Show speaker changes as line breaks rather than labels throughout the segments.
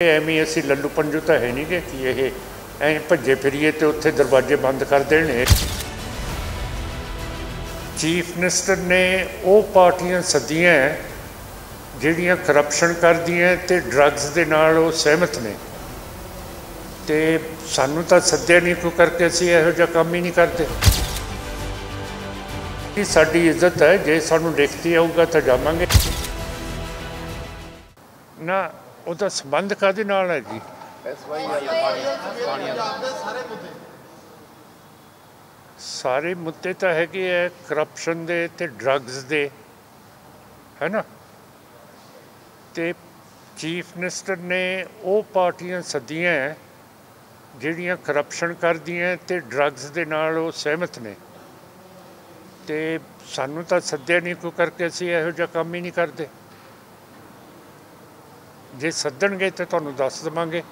ਐਵੇਂ ਅਸੀਂ ਲੱਲੂ ਪੰਜੂ ਤਾਂ ਹੈ ਨਹੀਂ ਕਿ ਇਹ ਐਂ ਭੱਜੇ ਫਿਰੀਏ ਤੇ ਉੱਥੇ ਦਰਵਾਜ਼ੇ ਬੰਦ ਕਰ ਦੇਣੇ। ਚੀਫ ਮਿਨਿਸਟਰ ਨੇ ਉਹ ਪਾਰਟੀਆਂ ਸੱਦੀਆਂ, ਜਿਹੜੀਆਂ ਕਰਪਸ਼ਨ ਕਰਦੀਆਂ ਤੇ ਡਰੱਗਸ ਦੇ ਨਾਲ ਉਹ ਸਹਿਮਤ ਨੇ। ਤੇ ਸਾਨੂੰ ਤਾਂ ਸੱਦਿਆ ਨਹੀਂ ਕਿਉਂ ਕਰਕੇ ਅਸੀਂ ਇਹੋ ਜਿਹਾ ਕੰਮ ਹੀ ਨਹੀਂ ਕਰਦੇ। ਇਹ ਸਾਡੀ ਇੱਜ਼ਤ ਹੈ, ਜੇ ਸਾਨੂੰ ਲਿਖਤੀ ਆਊਗਾ ਤਾਂ ਜਾਵਾਂਗੇ। ਨਾ ਉਹਦਾ ਸੰਬੰਧ ਕਾਹਦੇ ਨਾਲ ਹੈ ਜੀ? ਸਾਰੇ ਮੁੱਦੇ ਤਾਂ ਹੈਗੇ ਹੈ ਕਰਪਸ਼ਨ ਦੇ ਤੇ ਡਰੱਗਸ ਦੇ ਹੈ ਨਾ? ਤੇ ਚੀਫ ਮਿਨਿਸਟਰ ਨੇ ਉਹ ਪਾਰਟੀਆਂ ਸੱਦੀਆਂ ਹੈ, ਜਿਹੜੀਆਂ ਕਰਪਸ਼ਨ ਕਰਦੀਆਂ ਤੇ ਡਰੱਗਸ ਦੇ ਨਾਲ ਉਹ ਸਹਿਮਤ ਨੇ। ਤੇ ਸਾਨੂੰ ਤਾਂ ਸੱਦਿਆ ਨਹੀਂ ਕੋਈ ਕਰਕੇ ਅਸੀਂ ਇਹੋ ਜਿਹਾ ਕੰਮ ਹੀ ਨਹੀਂ ਕਰਦੇ। ਜੇ ਸੱਦਣਗੇ ਤੇ ਤੁਹਾਨੂੰ ਦੱਸ ਦੇਵਾਂਗੇ।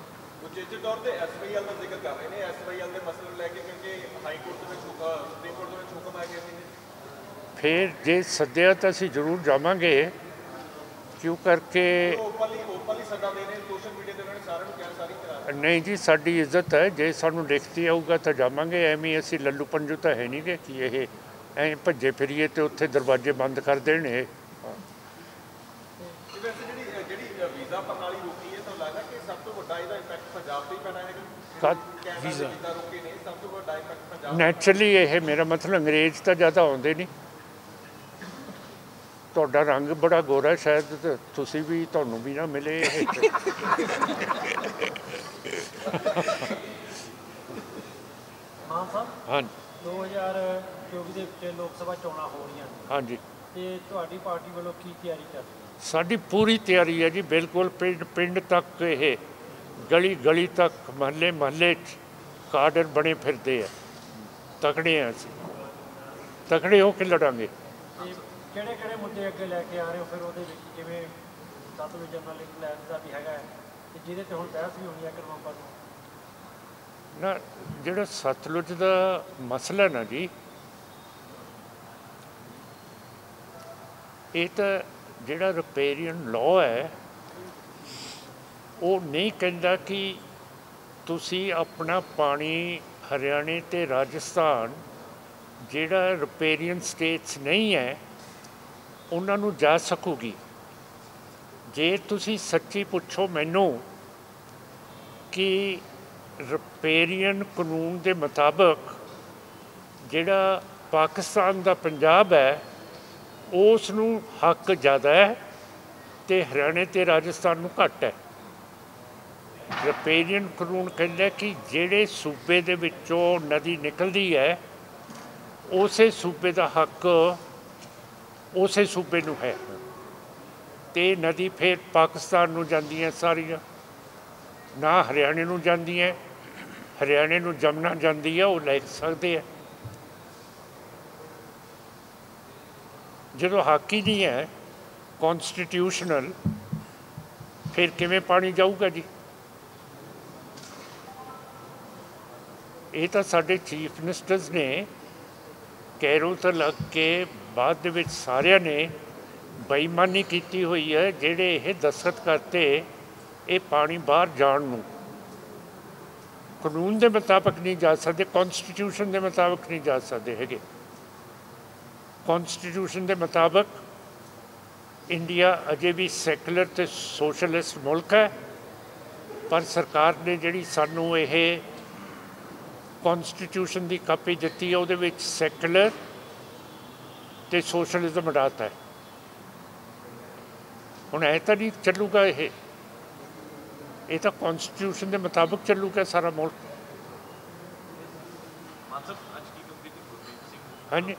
ਉਚੇਚੇ ਤੌਰ ਤੇ ਐਸਵਾਈਐਲ ਦਾ ਜ਼ਿਕਰ ਕਰ ਰਹੇ ਨੇ। ਐਸਵਾਈਐਲ ਦੇ ਮਸਲੇ ਨੂੰ ਲੈ ਕੇ ਕਿਉਂਕਿ ਹਾਈ ਕੋਰਟ ਦੇ ਵਿੱਚ ਹੁਕਮ ਸੁਪਰੀਮ ਕੋਰਟ ਦੇ ਵਿੱਚ ਹੁਕਮ ਆ ਗਿਆ ਸੀ
ਫਿਰ ਜੇ ਸੱਦਿਆ ਤਾਂ ਅਸੀਂ ਜ਼ਰੂਰ ਜਾਵਾਂਗੇ ਕਿਉਂ ਕਰਕੇ
ਓਪਨਲੀ ਓਪਨਲੀ ਸੱਦਾ ਦੇ ਰਹੇ ਸੋਸ਼ਲ ਮੀਡੀਆ ਤੇ ਉਹਨਾਂ ਨੇ ਸਾਰਿਆਂ ਨੂੰ ਕਿਹਾ ਸਾਰੀ ਕਰਾ
ਨਹੀਂ ਜੀ ਸਾਡੀ ਇੱਜ਼ਤ ਹੈ। ਜੇ ਸਾਨੂੰ ਲਿਖਤੀ ਆਊਗਾ ਤਾਂ ਜਾਵਾਂਗੇ। ਐਵੇਂ ਅਸੀਂ ਲੱਲੂ ਪੰਜੂ ਤਾਂ ਹੈ ਨਹੀਂ ਕਿ ਇਹ ਐਂ ਭੱਜੇ ਫਿਰੀਏ ਤੇ ਉੱਥੇ ਦਰਵਾਜ਼ੇ ਬੰਦ ਕਰ ਦੇਣੇ
ਤੇ ਵੈਸੇ ਜਿਹੜੀ ਜਿਹੜੀ ਵੀਜ਼ਾ ਪ੍ਰਣਾਲੀ ਰੋਕੀ ਹੈ ਤਾਂ ਲੱਗਦਾ ਕਿ ਸਭ ਤੋਂ ਵੱਡਾ ਇਹਦਾ ਇੰਪੈਕਟ ਪੰਜਾਬ ਤੇ ਹੀ ਪੈਣਾ ਹੈ
ਕਦ
ਵੀਜ਼ਾ।
ਨੈਚੁਰਲੀ ਇਹ ਮੇਰਾ ਮਤਲਬ ਅੰਗਰੇਜ਼ ਤਾਂ ਜ਼ਿਆਦਾ ਆਉਂਦੇ ਨਹੀਂ। ਤੁਹਾਡਾ ਰੰਗ ਬੜਾ ਗੋਰਾ ਸ਼ਾਇਦ ਤੁਸੀਂ ਵੀ ਤੁਹਾਨੂੰ ਵੀ ਨਾ ਮਿਲੇ।
ਮਾਨ ਸਾਹਿਬ
ਹਾਂ
2024 ਦੇ ਵਿੱਚ ਲੋਕ ਸਭਾ ਚੋਣਾਂ ਹੋ ਰਹੀਆਂ ਨੇ।
ਹਾਂਜੀ।
ਤੇ ਤੁਹਾਡੀ ਪਾਰਟੀ ਵੱਲੋਂ ਕੀ ਤਿਆਰੀ ਚੱਲ ਰਹੀ
ਸਾਡੀ ਪੂਰੀ ਤਿਆਰੀ ਹੈ ਜੀ ਬਿਲਕੁਲ ਪਿੰਡ ਪਿੰਡ ਤੱਕ ਇਹ ਗਲੀ ਗਲੀ ਤੱਕ ਮਹੱਲੇ ਮਹੱਲੇ 'ਚ ਕਾਡਰ ਬਣੇ ਫਿਰਦੇ ਆ। ਤਕੜੇ ਆ ਅਸੀਂ। ਤਕੜੇ ਹੋ ਕੇ ਲੜਾਂਗੇ।
ਕਿਹੜੇ ਕਿਹੜੇ ਮੁੱਦੇ ਅੱਗੇ ਲੈ ਕੇ ਆ ਰਹੇ ਹੋ? ਫਿਰ ਉਹਦੇ ਵਿੱਚ ਜਿਵੇਂ ਸਤਲੁਜ ਜਨਰਲ ਪਲਾਨ ਦਾ ਵੀ ਹੈਗਾ ਤੇ ਜਿਹਦੇ ਤੇ ਹੁਣ ਬਹਿਸ ਵੀ ਹੋਣੀ ਹੈ ਨਵੰਬਰ ਨੂੰ
ਨਾ ਜਿਹੜਾ ਸਤਲੁਜ ਦਾ ਮਸਲਾ ਨਾ ਜੀ ਇਹ ਤਾਂ ਜਿਹੜਾ ਰਿਪੇਰੀਅਨ ਲਾਅ ਹੈ ਉਹ ਨਹੀਂ ਕਹਿੰਦਾ ਕਿ ਤੁਸੀਂ ਆਪਣਾ ਪਾਣੀ ਹਰਿਆਣੇ ਤੇ ਰਾਜਸਥਾਨ, ਜਿਹੜਾ ਰਿਪੇਰੀਅਨ ਸਟੇਟਸ ਨਹੀਂ ਹੈ, ਉਹਨਾਂ ਨੂੰ ਜਾ ਸਕੂਗੀ। ਜੇ ਤੁਸੀਂ ਸੱਚੀ ਪੁੱਛੋ ਮੈਨੂੰ ਕਿ ਰਿਪੇਰੀਅਨ ਕਾਨੂੰਨ ਦੇ ਮੁਤਾਬਕ ਜਿਹੜਾ ਪਾਕਿਸਤਾਨ ਦਾ ਪੰਜਾਬ ਹੈ, ਉਸ ਨੂੰ ਹੱਕ ਜ਼ਿਆਦਾ ਹੈ ਤੇ ਹਰਿਆਣੇ ਤੇ ਰਾਜਸਥਾਨ ਨੂੰ ਘੱਟ ਹੈ। ਰਪੇਰੀਅਨ ਕਾਨੂੰਨ ਕਹਿੰਦਾ ਕਿ ਜਿਹੜੇ ਸੂਬੇ ਦੇ ਵਿੱਚੋਂ ਨਦੀ ਨਿਕਲਦੀ ਹੈ, ਉਸੇ ਸੂਬੇ ਦਾ ਹੱਕ ਉਸੇ ਸੂਬੇ ਨੂੰ ਹੈ। ਤੇ ਨਦੀ ਫਿਰ ਪਾਕਿਸਤਾਨ ਨੂੰ ਜਾਂਦੀਆਂ ਸਾਰੀਆਂ, ਨਾ ਹਰਿਆਣੇ ਨੂੰ ਜਾਂਦੀ ਹੈ ਹਰਿਆਣੇ ਨੂੰ ਜਮਨਾ ਜਾਂਦੀ ਹੈ ਉਹ ਲੈ ਸਕਦੇ ਆ। ਜਦੋਂ ਹਾਕੀ ਨਹੀਂ ਹੈ ਕਨਸਟੀਟਿਊਸ਼ਨਲ ਫਿਰ ਕਿਵੇਂ ਪਾਣੀ ਜਾਊਗਾ ਜੀ? ਇਹ ਤਾਂ ਸਾਡੇ ਚੀਫ ਮਿਨਿਸਟਰਸ ਨੇ ਕੈਰੋ ਤੋਂ ਲੱਗ ਕੇ ਬਾਅਦ ਦੇ ਵਿੱਚ ਸਾਰਿਆਂ ਨੇ ਬੇਈਮਾਨੀ ਕੀਤੀ ਹੋਈ ਹੈ, ਜਿਹੜੇ ਇਹ ਦਸਖਤ ਕਰਤੇ ਇਹ ਪਾਣੀ ਬਾਹਰ ਜਾਣ ਨੂੰ। ਕਾਨੂੰਨ ਦੇ ਮੁਤਾਬਕ ਨਹੀਂ ਜਾ ਸਕਦੇ ਕਨਸਟੀਟਿਊਸ਼ਨ ਦੇ ਮੁਤਾਬਕ ਨਹੀਂ ਜਾ ਸਕਦੇ ਹੈਗੇ। ਕਨਸਟੀਟਿਊਸ਼ਨ ਦੇ ਮੁਤਾਬਕ ਇੰਡੀਆ ਅਜੇ ਵੀ ਸੈਕੂਲਰ ਤੇ ਸੋਸ਼ਲਿਸਟ ਮੁਲਕ ਹੈ, ਪਰ ਸਰਕਾਰ ਨੇ ਜਿਹੜੀ ਸਾਨੂੰ ਇਹ ਕਨਸਟੀਟਿਊਸ਼ਨ ਦੀ ਕਾਪੀ ਦਿੱਤੀ ਹੈ ਉਹਦੇ ਵਿੱਚ ਸੈਕੂਲਰ ਤੇ ਸੋਸ਼ਲਿਜ਼ਮ ਹਟਾਤਾ ਹੈ। ਹੁਣ ਐ ਤਾਂ ਨਹੀਂ ਚੱਲੂਗਾ ਇਹ। ਇਹ ਤਾਂ ਕਨਸਟੀਟਿਊਸ਼ਨ ਦੇ ਮੁਤਾਬਕ ਚੱਲੂਗਾ ਸਾਰਾ ਮੁਲਕ।
ਮਤਲਬ ਅੱਜ ਕੀ ਕੰਪਲੀਟ ਗੁਰਮੀਤ ਸਿੰਘ
ਹਾਂਜੀ।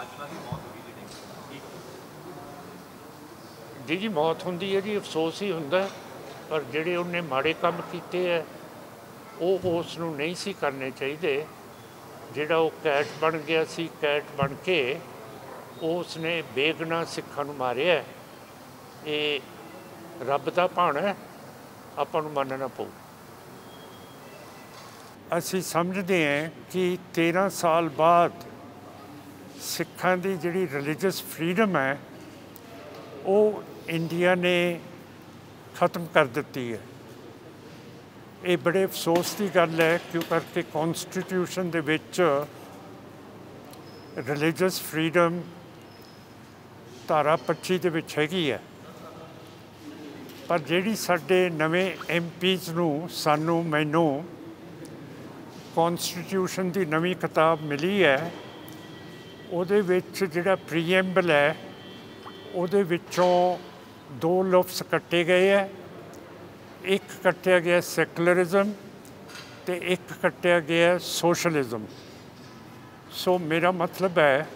ਅੱਜ ਉਹਨਾਂ ਦੀ ਮੌਤ ਹੋਈ ਜਿਹੜੀ। ਕੀ
ਜੀ, ਮੌਤ ਹੁੰਦੀ ਹੈ ਜੀ, ਅਫਸੋਸ ਹੀ ਹੁੰਦਾ ਪਰ ਜਿਹੜੇ ਉਹਨੇ ਮਾੜੇ ਕੰਮ ਕੀਤੇ ਹੈ, ਉਹ ਉਸ ਨੂੰ ਨਹੀਂ ਸੀ ਕਰਨੇ ਚਾਹੀਦੇ। ਜਿਹੜਾ ਉਹ ਕੈਟ ਬਣ ਗਿਆ ਸੀ, ਕੈਟ ਬਣ ਕੇ ਉਸ ਨੇ ਬੇਗੁਨਾਹ ਸਿੱਖਾਂ ਨੂੰ ਮਾਰਿਆ ਇਹ ਰੱਬ ਦਾ ਭਾਣਾ ਹੈ, ਆਪਾਂ ਨੂੰ ਮੰਨਣਾ ਪਊ। ਅਸੀਂ ਸਮਝਦੇ ਹਾਂ ਕਿ 13 ਸਾਲ ਬਾਅਦ ਸਿੱਖਾਂ ਦੀ ਜਿਹੜੀ ਰਿਲੀਜੀਅਸ ਫਰੀडम ਹੈ, ਉਹ ਇੰਡੀਆ ਨੇ ਖਤਮ ਕਰ ਦਿੱਤੀ ਹੈ। ਇਹ ਬੜੇ ਅਫਸੋਸ ਦੀ ਗੱਲ ਹੈ ਕਿਉਂ ਕਰਕੇ ਕਨਸਟੀਟਿਊਸ਼ਨ ਦੇ ਵਿੱਚ ਰਿਲੀਜੀਅਸ ਫਰੀडम ਧਾਰਾ 25 ਦੇ ਵਿੱਚ ਹੈਗੀ ਹੈ। ਪਰ ਜਿਹੜੀ ਸਾਡੇ ਨਵੇਂ ਐਮਪੀਜ਼ ਨੂੰ, ਸਾਨੂੰ, ਮੈਨੂੰ ਕਨਸਟੀਟਿਊਸ਼ਨ ਦੀ ਨਵੀਂ ਕਿਤਾਬ ਮਿਲੀ ਹੈ, ਉਹਦੇ ਵਿੱਚ ਜਿਹੜਾ ਪ੍ਰੀਐਮਬਲ ਹੈ, ਉਹਦੇ ਵਿੱਚੋਂ ਦੋ ਲਫ਼ਜ਼ ਕੱਟੇ ਗਏ ਹੈ। ਇੱਕ ਕੱਟਿਆ ਗਿਆ ਸੈਕੂਲਰਿਜ਼ਮ ਤੇ ਇੱਕ ਕੱਟਿਆ ਗਿਆ ਸੋਸ਼ਲਿਜ਼ਮ। ਸੋ ਮੇਰਾ ਮਤਲਬ ਹੈ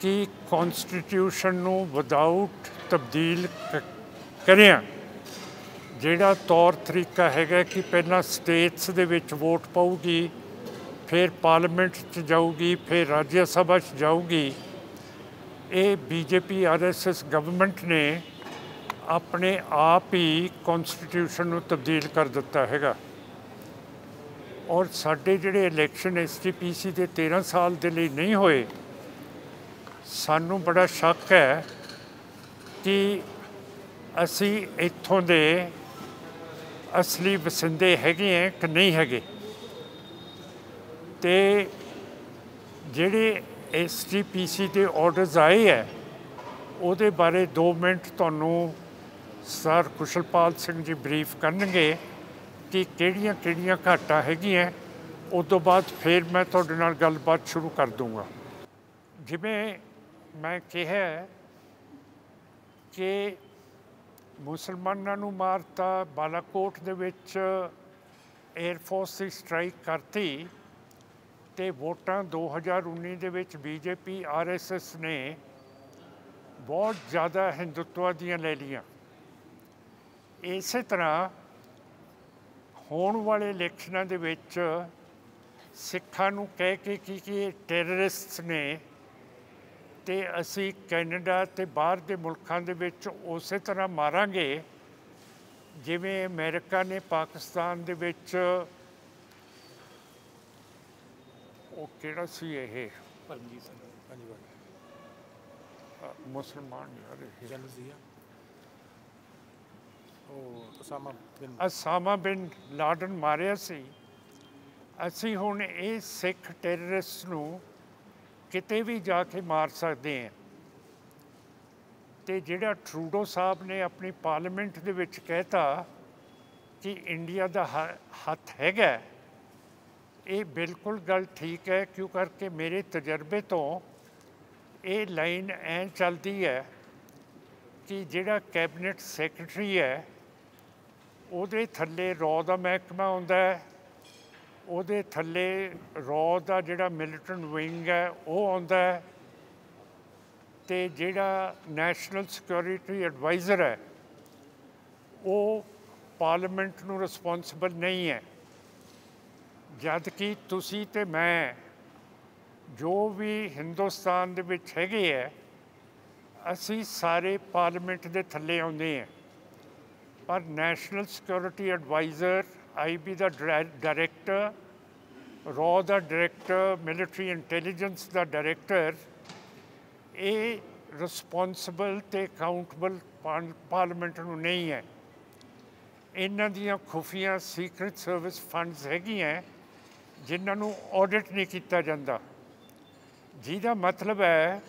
ਕਿ ਕਨਸਟੀਟਿਊਸ਼ਨ ਨੂੰ ਵਿਦਆਊਟ ਤਬਦੀਲ ਕਰਿਆ। ਜਿਹੜਾ ਤੌਰ ਤਰੀਕਾ ਹੈਗਾ ਕਿ ਪਹਿਲਾਂ ਸਟੇਟਸ ਦੇ ਵਿੱਚ ਵੋਟ ਪਾਊਗੀ, ਫਿਰ ਪਾਰਲੀਮੈਂਟ 'ਚ ਜਾਊਗੀ, ਫਿਰ ਰਾਜ ਸਭਾ 'ਚ ਜਾਊਗੀ। ਇਹ ਬੀਜੇਪੀ ਆਰਐਸਐਸ ਗਵਰਨਮੈਂਟ ਨੇ ਆਪਣੇ ਆਪ ਹੀ ਕਨਸਟੀਟਿਊਸ਼ਨ ਨੂੰ ਤਬਦੀਲ ਕਰ ਦਿੱਤਾ ਹੈਗਾ। ਔਰ ਸਾਡੇ ਜਿਹੜੇ ਇਲੈਕਸ਼ਨ ਐਸਟੀਪੀਸੀ ਦੇ 13 ਸਾਲ ਦੇ ਲਈ ਨਹੀਂ ਹੋਏ, ਸਾਨੂੰ ਬੜਾ ਸ਼ੱਕ ਹੈ ਕਿ ਅਸੀਂ ਇੱਥੋਂ ਦੇ ਅਸਲੀ ਵਸਿੰਦੇ ਹੈਗੇ ਹੈ ਕਿ ਨਹੀਂ ਹੈਗੇ। ਤੇ ਜਿਹੜੇ ਐਸਟੀਪੀਸੀ ਦੇ ਆਰਡਰਸ ਆਏ ਹੈ, ਉਹਦੇ ਬਾਰੇ 2 ਮਿੰਟ ਤੁਹਾਨੂੰ ਸਰ ਕੁਸ਼ਲਪਾਲ ਸਿੰਘ ਜੀ ਬਰੀਫ ਕਰਨਗੇ ਕਿ ਕਿਹੜੀਆਂ ਕਿਹੜੀਆਂ ਘਾਟਾਂ ਹੈਗੀਆਂ ਉਸ ਤੋਂ ਬਾਅਦ ਫਿਰ ਮੈਂ ਤੁਹਾਡੇ ਨਾਲ ਗੱਲਬਾਤ ਸ਼ੁਰੂ ਕਰ ਦੂੰਗਾ। ਜਿਵੇਂ ਮੈਂ ਕਿਹਾ ਕਿ ਮੁਸਲਮਾਨਾਂ ਨੂੰ ਮਾਰਤਾ, ਬਾਲਾਕੋਟ ਦੇ ਵਿੱਚ 에ਅਰ ਫੋਰਸ ਦੀ ਸਟ੍ਰਾਈਕ ਕਰਤੀ ਤੇ ਵੋਟਾਂ 2019 ਦੇ ਵਿੱਚ ਬੀਜੇਪੀ ਆਰਐਸਐਸ ਨੇ ਬਹੁਤ ਜ਼ਿਆਦਾ ਹਿੰਦੂਤਵ ਦੀਆਂ ਲੈ ਲੀਆਂ ਇਸੇ ਤਰ੍ਹਾਂ ਹੋਣ ਵਾਲੇ ਇਲੈਕਸ਼ਨਾਂ ਦੇ ਵਿੱਚ ਸਿੱਖਾਂ ਨੂੰ ਕਹਿ ਕੇ ਕਿ ਕਿ ਟੈਰਰਿਸਟਸ ਨੇ ਤੇ ਅਸੀਂ ਕੈਨੇਡਾ ਤੇ ਬਾਹਰ ਦੇ ਮੁਲਕਾਂ ਦੇ ਵਿੱਚ ਉਸੇ ਤਰ੍ਹਾਂ ਮਾਰਾਂਗੇ ਜਿਵੇਂ ਅਮਰੀਕਾ ਨੇ ਪਾਕਿਸਤਾਨ ਦੇ ਵਿੱਚ ਉਹ ਕਿਹੜਾ ਸੀ ਇਹ?
ਪਰਮਜੀਤ ਸਿੰਘ। ਹਾਂਜੀ
ਮੁਸਲਮਾਨ ਯਾਰ ਇਹ।
ਜਨਰਲ ਬਿਨ
ਅਸਾਮਾ ਬਿਨ ਲਾਡਨ ਮਾਰਿਆ ਸੀ। ਅਸੀਂ ਹੁਣ ਇਹ ਸਿੱਖ ਟੈਰਰਿਸਟ ਨੂੰ ਕਿਤੇ ਵੀ ਜਾ ਕੇ ਮਾਰ ਸਕਦੇ ਹਾਂ। ਤੇ ਜਿਹੜਾ ਟਰੂਡੋ ਸਾਹਿਬ ਨੇ ਆਪਣੀ ਪਾਰਲੀਮੈਂਟ ਦੇ ਵਿੱਚ ਕਹਿਤਾ ਕਿ ਇੰਡੀਆ ਦਾ ਹੱਥ ਹੈਗਾ ਇਹ ਬਿਲਕੁਲ ਗੱਲ ਠੀਕ ਹੈ, ਕਿਉਂ ਕਰਕੇ ਮੇਰੇ ਤਜਰਬੇ ਤੋਂ ਇਹ ਲਾਈਨ ਐਂ ਚੱਲਦੀ ਹੈ ਕਿ ਜਿਹੜਾ ਕੈਬਨਿਟ ਸੈਕਟਰੀ ਹੈ ਉਹਦੇ ਥੱਲੇ ਰੌ ਦਾ ਮਹਿਕਮਾ ਆਉਂਦਾ ਹੈ। ਉਹਦੇ ਥੱਲੇ ਰੌ ਦਾ ਜਿਹੜਾ ਮਿਲੀਟੈਂਟ ਵਿੰਗ ਹੈ, ਉਹ ਆਉਂਦਾ ਹੈ। ਤੇ ਜਿਹੜਾ ਨੈਸ਼ਨਲ ਸਿਕਿਉਰਿਟੀ ਐਡਵਾਈਜ਼ਰ ਹੈ, ਉਹ ਪਾਰਲੀਮੈਂਟ ਨੂੰ ਰਿਸਪੌਂਸਿਬਲ ਨਹੀਂ ਹੈ। ਜਦ ਕਿ ਤੁਸੀਂ ਤੇ ਮੈਂ ਜੋ ਵੀ ਹਿੰਦੁਸਤਾਨ ਦੇ ਵਿੱਚ ਹੈਗੇ ਹੈ, ਅਸੀਂ ਸਾਰੇ ਪਾਰਲੀਮੈਂਟ ਦੇ ਥੱਲੇ ਆਉਂਦੇ ਹਾਂ। ਪਰ ਨੈਸ਼ਨਲ ਸਿਕਿਉਰਿਟੀ ਐਡਵਾਈਜ਼ਰ ਆਈਬੀ ਦਾ ਡਾਇਰੈਕਟਰ, ਰॉ ਦਾ ਡਾਇਰੈਕਟਰ, ਮਿਲਟਰੀ ਇੰਟੈਲੀਜੈਂਸ ਦਾ ਡਾਇਰੈਕਟਰ, ਇਹ ਰਿਸਪੌਂਸਿਬਲ ਤੇ ਅਕਾਊਂਟਬਲ ਪਾਰਲੀਮੈਂਟ ਨੂੰ ਨਹੀਂ ਹੈ। ਇਹਨਾਂ ਦੀਆਂ ਖੁਫੀਆ ਸੀਕ੍ਰੀਟ ਸਰਵਿਸ ਫੰਡਸ ਹੈਗੀਆਂ, ਜਿਨ੍ਹਾਂ ਨੂੰ ਆਡਿਟ ਨਹੀਂ ਕੀਤਾ ਜਾਂਦਾ। ਜਿਹਦਾ ਮਤਲਬ ਹੈ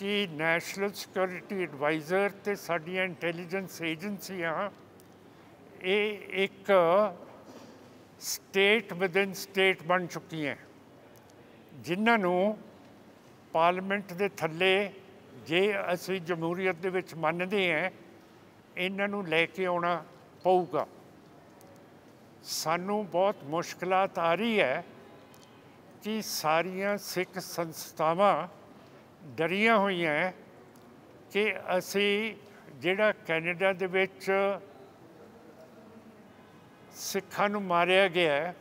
ਕਿ ਨੈਸ਼ਨਲ ਸਿਕਿਉਰਿਟੀ ਐਡਵਾਈਜ਼ਰ ਤੇ ਸਾਡੀਆਂ ਇੰਟੈਲੀਜੈਂਸ ਏਜੰਸੀਆਂ ਇਹ ਇੱਕ ਸਟੇਟ ਵਿਦਿਨ ਸਟੇਟ ਬਣ ਚੁੱਕੀਆਂ ਜਿਨ੍ਹਾਂ ਨੂੰ ਪਾਰਲੀਮੈਂਟ ਦੇ ਥੱਲੇ ਜੇ ਅਸੀਂ ਜਮਹੂਰੀਅਤ ਦੇ ਵਿੱਚ ਮੰਨਦੇ ਹਾਂ, ਇਹਨਾਂ ਨੂੰ ਲੈ ਕੇ ਆਉਣਾ ਪਊਗਾ। ਸਾਨੂੰ ਬਹੁਤ ਮੁਸ਼ਕਲਾਂ ਆ ਰਹੀ ਹੈ ਕਿ ਸਾਰੀਆਂ ਸਿੱਖ ਸੰਸਥਾਵਾਂ ਡਰੀਆਂ ਹੋਈਆਂ ਕਿ ਅਸੀਂ ਜਿਹੜਾ ਕੈਨੇਡਾ ਦੇ ਵਿੱਚ ਸਿੱਖਾਂ ਨੂੰ ਮਾਰਿਆ ਗਿਆ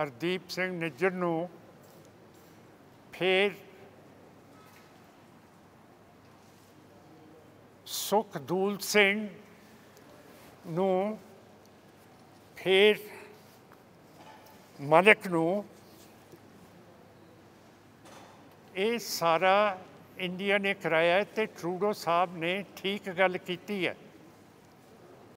ਹਰਦੀਪ ਸਿੰਘ ਨਿੱਜਰ ਨੂੰ, ਫਿਰ ਸੁਖਦੂਲ ਸਿੰਘ ਨੂੰ, ਫਿਰ ਮਲਕ ਨੂੰ ਇਹ ਸਾਰਾ ਇੰਡੀਆ ਨੇ ਕਰਾਇਆ ਹੈ ਤੇ ਟਰੂਡੋ ਸਾਹਿਬ ਨੇ ਠੀਕ ਗੱਲ ਕੀਤੀ ਹੈ।